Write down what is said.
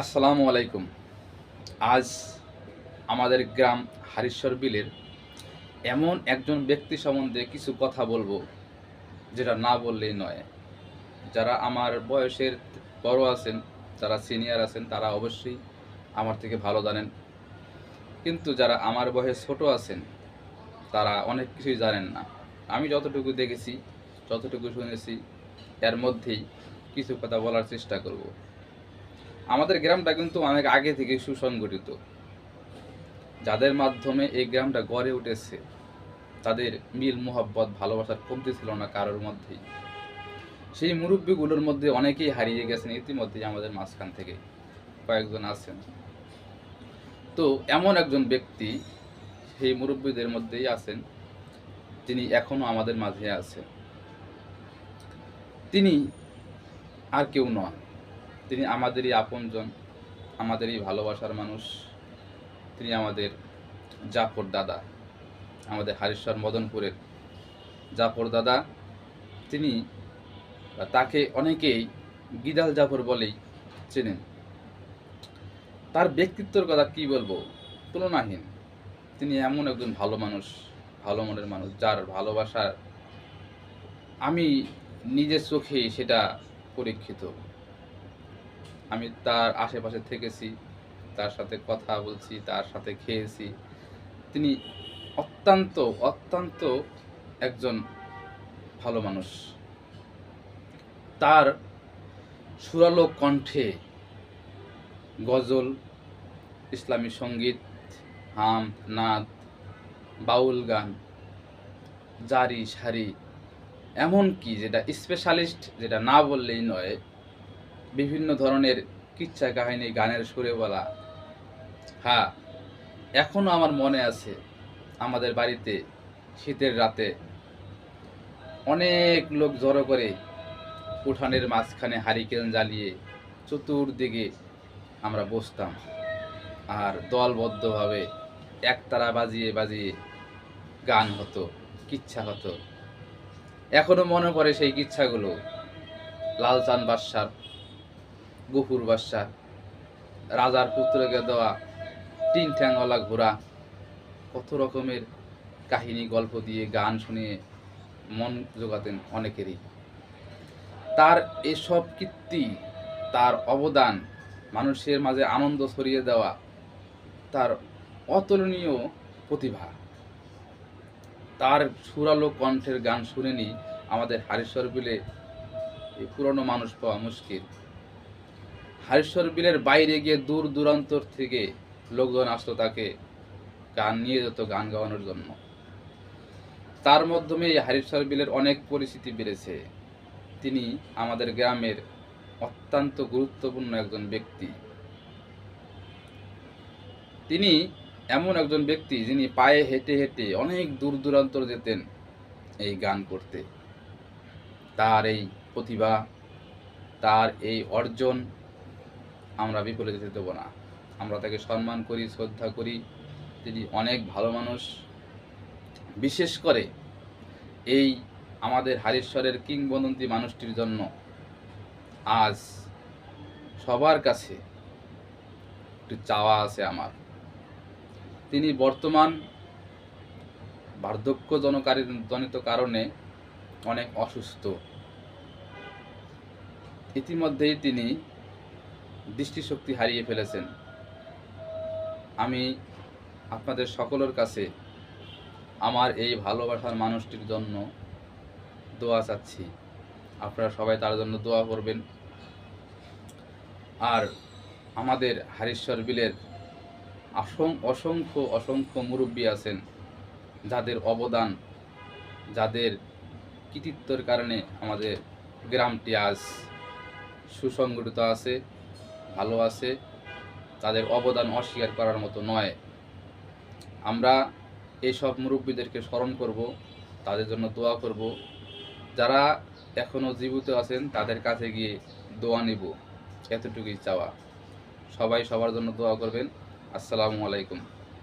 আসসালামু আলাইকুম। আজ আমাদের গ্রাম হারিশ্বর বিলের এমন একজন ব্যক্তি সম্বন্ধে কিছু কথা বলব, যেটা না বললেই নয়। যারা আমার বয়সের বড় আছেন, যারা সিনিয়র আছেন, তারা অবশ্যই আমার থেকে ভালো জানেন। কিন্তু যারা আমার বয়সে ছোট আছেন, তারা অনেক কিছুই জানেন না। আমি যতটুকু দেখেছি, যতটুকু শুনেছি, এর মধ্যেই কিছু কথা বলার চেষ্টা করব। আমাদের গ্রামটা কিন্তু অনেক আগে থেকে সুসংগঠিত। যাদের মাধ্যমে এই গ্রামটা গড়ে উঠেছে, তাদের মিল, মোহাব্বত, ভালোবাসার কমতি ছিল না কারোর মধ্যেই। সেই মুরব্বীগুলোর মধ্যে অনেকেই হারিয়ে গেছেন ইতিমধ্যেই আমাদের মাঝখান থেকে। কয়েকজন আছেন। তো এমন একজন ব্যক্তি সেই মুরব্বীদের মধ্যেই আছেন তিনি এখনও আমাদের মাঝে আছেন। তিনি আর কেউ নন। তিনি আমাদেরই আপনজন, আমাদেরই ভালোবাসার মানুষ। তিনি আমাদের জাফর দাদা, আমাদের হারিশ্বর মদনপুরের জাফর দাদা। তিনি তাকে অনেকেই গিদাল জাফর বলেই চেনেন। তার ব্যক্তিত্বের কথা কি বলব? তুলনাহীন। তিনি এমন একজন ভালো মানুষ, ভালো মনের মানুষ, যার ভালোবাসার আমি নিজের চোখে সেটা পরীক্ষিত। আমি তার আশেপাশে থেকেছি, তার সাথে কথা বলছি, তার সাথে খেয়েছি। তিনি অত্যন্ত অত্যন্ত একজন ভালো মানুষ। তার সুরালো কণ্ঠে গজল, ইসলামী সংগীত, হাম, নাদ, বাউল গান, জারি, সারি এমন কি যেটা স্পেশালিস্ট যেটা না বললেই নয় বিভিন্ন ধরনের কিচ্ছা কাহিনী, গানের সুরে বলা। হ্যাঁ এখনও আমার মনে আছে আমাদের বাড়িতে শীতের রাতে অনেক লোক জড়ো করে উঠানের মাঝখানে হারিকেন জ্বালিয়ে চতুর্দিকে আমরা বসতাম আর দলবদ্ধভাবে একতারা বাজিয়ে বাজিয়ে গান হতো, কিচ্ছা হতো। এখনও মনে পড়ে সেই কিচ্ছাগুলো, লালচান বাদশার গফুর বাদশাহ, রাজার পুত্রকে দেওয়া তিন ঠ্যাংওয়ালা ঘোড়া, কত রকমের কাহিনী গল্প দিয়ে গান শুনিয়ে মন জোগাতেন অনেকেরই। তার এসব কীর্তি, তার অবদান, মানুষের মাঝে আনন্দ ছড়িয়ে দেওয়া, তার অতুলনীয় প্রতিভা। তার সুরালো কণ্ঠের গান শুনেনি আমাদের হারিশ্বর বিলে পুরনো মানুষ পাওয়া মুশকিল। হারিশ্বর বিলের বাইরে গিয়ে দূর দূরান্তর থেকে লোকজন আসতো তাকে গান নিয়ে যেত, গান গাওয়ানোর জন্য। তার মাধ্যমে এই হারিশ্বর বিলের অনেক পরিচিতি বেড়েছে। তিনি আমাদের গ্রামের অত্যন্ত গুরুত্বপূর্ণ একজন ব্যক্তি। তিনি এমন একজন ব্যক্তি যিনি পায়ে হেঁটে হেঁটে অনেক দূর দূরান্তর যেতেন এই গান করতে। তার এই প্রতিভা, তার এই অর্জন আমরা বিফলে যেতে দেবো না। আমরা তাকে সম্মান করি, শ্রদ্ধা করি। তিনি অনেক ভালো মানুষ। বিশেষ করে এই আমাদের হারিশ্বরের কিংবদন্তি মানুষটির জন্য আজ সবার কাছে একটু চাওয়া আছে আমার। তিনি বর্তমান বার্ধক্য জনকারী জনিত কারণে অনেক অসুস্থ। ইতিমধ্যেই তিনি দৃষ্টিশক্তি হারিয়ে ফেলেছেন। আমি আপনাদের সকলের কাছে আমার এই ভালোবাসার মানুষটির জন্য দোয়া চাচ্ছি। আপনারা সবাই তার জন্য দোয়া করবেন। আর আমাদের হারিশ্বর বিলের অসংখ্য অসংখ্য মুরব্বী আছেন, যাদের অবদান, যাদের কৃতিত্বের কারণে আমাদের গ্রামটি আজ সুসংগঠিত আছে। ভালো আছে, তাদের অবদান অস্বীকার করার মতো নয়। আমরা এইসব মুরব্বীদেরকে স্মরণ করব, তাদের জন্য দোয়া করব। যারা এখনও জীবিত আছেন, তাদের কাছে গিয়ে দোয়া নেব, এতটুকুই চাওয়া। সবাই সবার জন্য দোয়া করবেন। আসসালামু আলাইকুম।